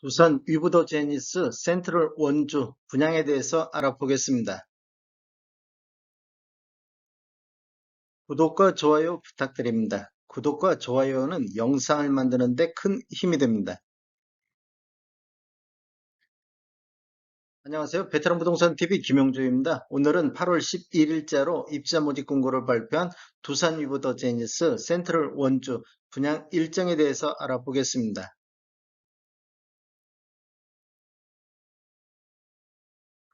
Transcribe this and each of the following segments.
두산 위브더 제니스 센트럴 원주 분양에 대해서 알아보겠습니다. 구독과 좋아요 부탁드립니다. 구독과 좋아요는 영상을 만드는데 큰 힘이 됩니다. 안녕하세요. 베테랑 부동산 TV 김용주입니다. 오늘은 8월 11일자로 입자 모집 공고를 발표한 두산 위브더 제니스 센트럴 원주 분양 일정에 대해서 알아보겠습니다.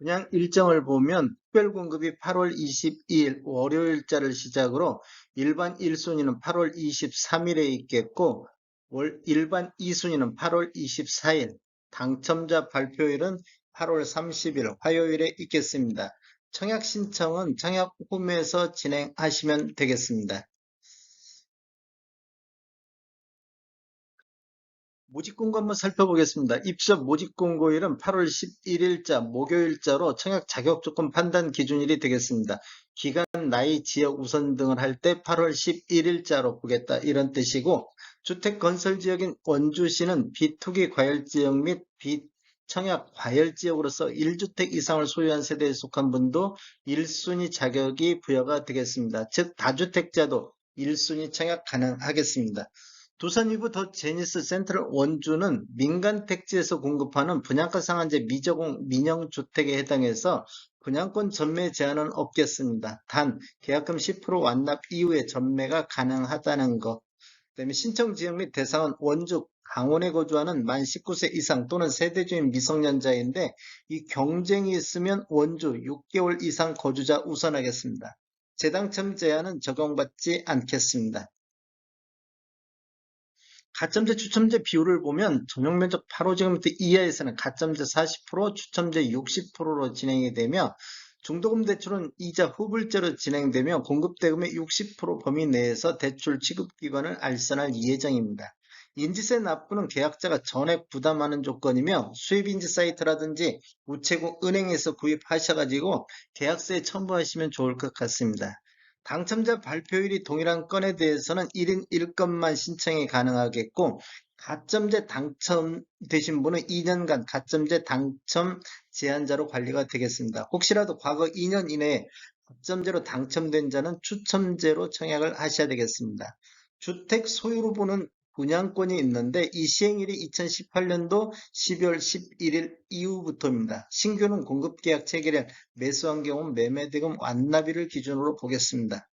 그냥 일정을 보면 특별 공급이 8월 22일 월요일자를 시작으로 일반 1순위는 8월 23일에 있겠고 월 일반 2순위는 8월 24일, 당첨자 발표일은 8월 30일 화요일에 있겠습니다. 청약 신청은 청약 홈에서 진행하시면 되겠습니다. 모집 공고 한번 살펴보겠습니다. 입점 모집 공고일은 8월 11일자 목요일자로 청약 자격 조건 판단 기준일이 되겠습니다. 기간, 나이, 지역 우선 등을 할 때 8월 11일자로 보겠다 이런 뜻이고 주택 건설 지역인 원주시는 비투기 과열 지역 및 비 청약 과열 지역으로서 1주택 이상을 소유한 세대에 속한 분도 1순위 자격이 부여가 되겠습니다. 즉 다주택자도 1순위 청약 가능하겠습니다. 두산 위브 더 제니스 센트럴 원주는 민간 택지에서 공급하는 분양가 상한제 미저공 민영 주택에 해당해서 분양권 전매 제한은 없겠습니다. 단 계약금 10% 완납 이후에 전매가 가능하다는 것. 그다음에 신청 지역 및 대상은 원주 강원에 거주하는 만 19세 이상 또는 세대 주인 미성년자인데 이 경쟁이 있으면 원주 6개월 이상 거주자 우선하겠습니다. 재당첨 제한은 적용받지 않겠습니다. 가점제 추첨제 비율을 보면 전용 면적 8호제곱미터 이하에서는 가점제 40%, 추첨제 60%로 진행이 되며 중도금 대출은 이자 후불제로 진행되며 공급대금의 60% 범위 내에서 대출 취급기관을 알선할 예정입니다. 인지세 납부는 계약자가 전액 부담하는 조건이며 수입인지 사이트라든지 우체국 은행에서 구입하셔가지고 계약서에 첨부하시면 좋을 것 같습니다. 당첨자 발표일이 동일한 건에 대해서는 1인 1건만 신청이 가능하겠고 가점제 당첨되신 분은 2년간 가점제 당첨 제한자로 관리가 되겠습니다. 혹시라도 과거 2년 이내에 가점제로 당첨된 자는 추첨제로 청약을 하셔야 되겠습니다. 주택 소유로 보는 분양권이 있는데 이 시행일이 2018년도 12월 11일 이후부터입니다. 신규는 공급계약 체결일, 매수한 경우 매매대금 완납일을 기준으로 보겠습니다.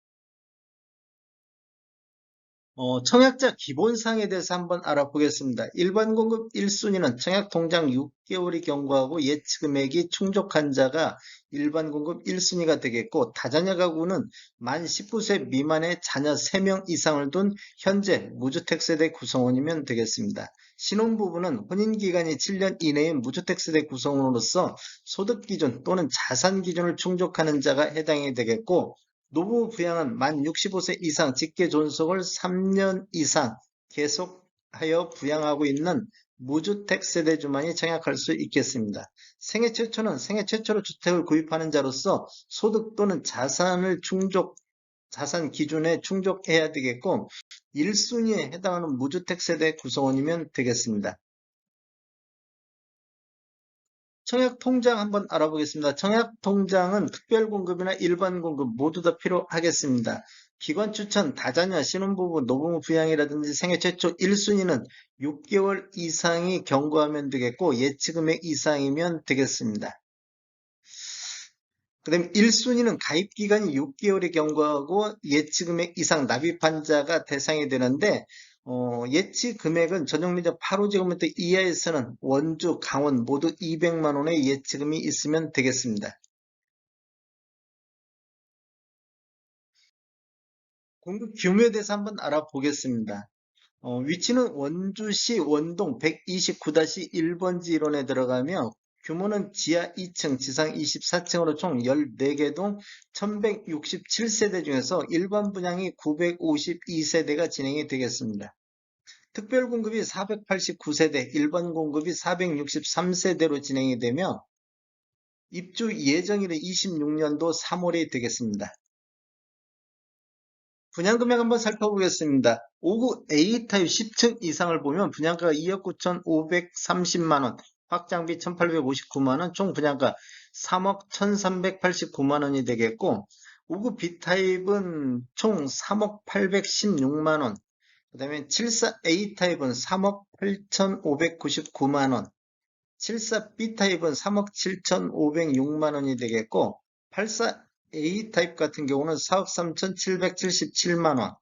어, 청약자 기본사항에 대해서 한번 알아보겠습니다. 일반 공급 1순위는 청약 통장 6개월이 경과하고 예치 금액이 충족한 자가 일반 공급 1순위가 되겠고 다자녀 가구는 만 19세 미만의 자녀 3명 이상을 둔 현재 무주택 세대 구성원이면 되겠습니다. 신혼부부는 혼인기간이 7년 이내인 무주택 세대 구성원으로서 소득 기준 또는 자산 기준을 충족하는 자가 해당이 되겠고 노부 부양은 만 65세 이상 직계 존속을 3년 이상 계속하여 부양하고 있는 무주택 세대주만이 청약할 수 있겠습니다. 생애 최초는 생애 최초로 주택을 구입하는 자로서 소득 또는 자산을 충족, 자산 기준에 충족해야 되겠고 1순위에 해당하는 무주택 세대 구성원이면 되겠습니다. 청약 통장 한번 알아보겠습니다. 청약 통장은 특별 공급이나 일반 공급 모두 다 필요하겠습니다. 기관 추천, 다자녀, 신혼부부, 노부모 부양이라든지 생애 최초 1순위는 6개월 이상이 경과하면 되겠고 예치금액 이상이면 되겠습니다. 그 다음에 1순위는 가입기간이 6개월이 경과하고 예치금액 이상 납입한 자가 대상이 되는데 어, 예치 금액은 전용면적 8호제곱미터 이하에서는 원주, 강원 모두 200만 원의 예치금이 있으면 되겠습니다. 공급 규모에 대해서 한번 알아보겠습니다. 어, 위치는 원주시 원동 129-1번지 일원에 들어가며 규모는 지하 2층, 지상 24층으로 총 14개 동 1167세대 중에서 일반 분양이 952세대가 진행이 되겠습니다. 특별 공급이 489세대, 일반 공급이 463세대로 진행이 되며 입주 예정일은 26년도 3월이 되겠습니다. 분양 금액 한번 살펴보겠습니다. 5구 A타입 10층 이상을 보면 분양가가 2억 9,530만원, 확장비 1,859만원, 총 분양가 3억 1,389만원이 되겠고, 5구 B타입은 총 3억 816만원, 그 다음에 74A타입은 3억 8,599만원, 74B타입은 3억 7,506만원이 되겠고, 84A타입 같은 경우는 4억 3,777만원,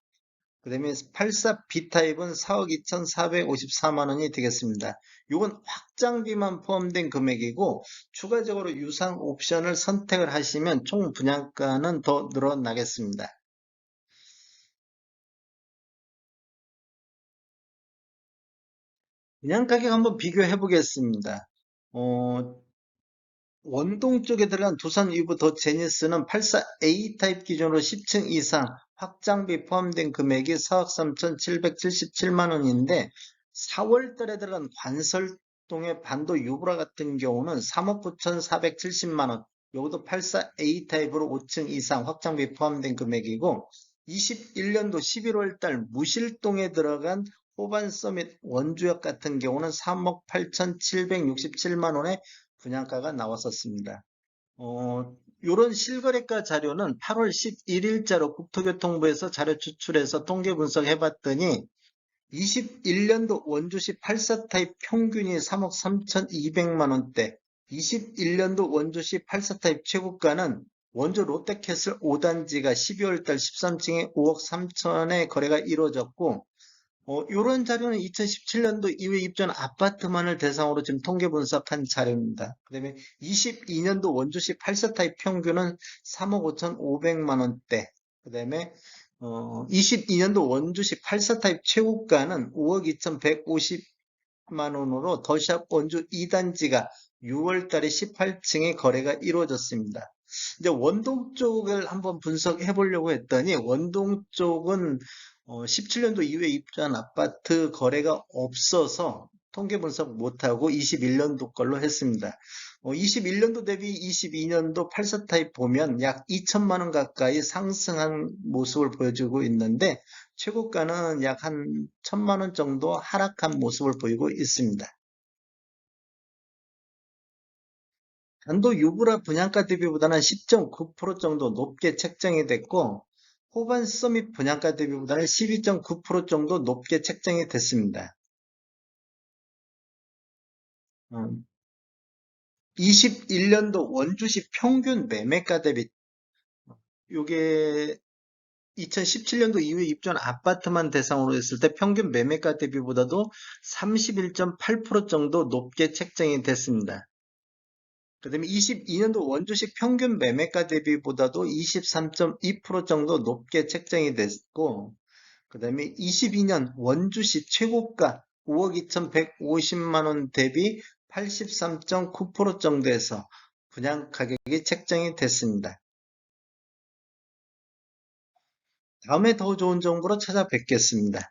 그 다음에 84B타입은 4억 2,454만 원이 되겠습니다. 이건 확장비만 포함된 금액이고, 추가적으로 유상 옵션을 선택을 하시면 총 분양가는 더 늘어나겠습니다. 분양 가격 한번 비교해 보겠습니다. 어, 원동 쪽에 들어간 두산 위브 더 제니스는 84A 타입 기준으로 10층 이상 확장비 포함된 금액이 4억 3,777만 원인데 4월 달에 들어간 관설동의 반도 유브라 같은 경우는 3억 9,470만 원. 여기도 84A 타입으로 5층 이상 확장비 포함된 금액이고 21년도 11월 달 무실동에 들어간 호반 서밋 원주역 같은 경우는 3억 8,767만 원의 분양가가 나왔었습니다. 어, 이런 실거래가 자료는 8월 11일자로 국토교통부에서 자료 추출해서 통계 분석해 봤더니 21년도 원주시 84 타입 평균이 3억 3,200만 원대, 21년도 원주시 84 타입 최고가는 원주 롯데캐슬 5단지가 12월 달 13층에 5억 3천에 거래가 이루어졌고 어, 이런 자료는 2017년도 이후에 입주한 아파트만을 대상으로 지금 통계 분석한 자료입니다. 그 다음에 22년도 원주시 8사 타입 평균은 3억 5,500만 원대. 그 다음에 어, 22년도 원주시 8사 타입 최고가는 5억 2,150만 원으로 더샵 원주 2단지가 6월 달에 18층에 거래가 이루어졌습니다. 이제 원동 쪽을 한번 분석해 보려고 했더니 원동 쪽은 어, 17년도 이후에 입주한 아파트 거래가 없어서 통계 분석 못하고 21년도 걸로 했습니다. 어, 21년도 대비 22년도 84 타입 보면 약 2천만 원 가까이 상승한 모습을 보여주고 있는데 최고가는 약 한 천만 원 정도 하락한 모습을 보이고 있습니다. 단도 유브라 분양가 대비보다는 10.9% 정도 높게 책정이 됐고 호반 서밋 분양가 대비보다는 12.9% 정도 높게 책정이 됐습니다. 21년도 원주시 평균 매매가 대비 요게 2017년도 이후에 입주한 아파트만 대상으로 했을 때 평균 매매가 대비보다도 31.8% 정도 높게 책정이 됐습니다. 그 다음에 22년도 원주시 평균 매매가 대비보다도 23.2% 정도 높게 책정이 됐고, 그 다음에 22년 원주시 최고가 5억 2,150만원 대비 83.9% 정도에서 분양 가격이 책정이 됐습니다. 다음에 더 좋은 정보로 찾아뵙겠습니다.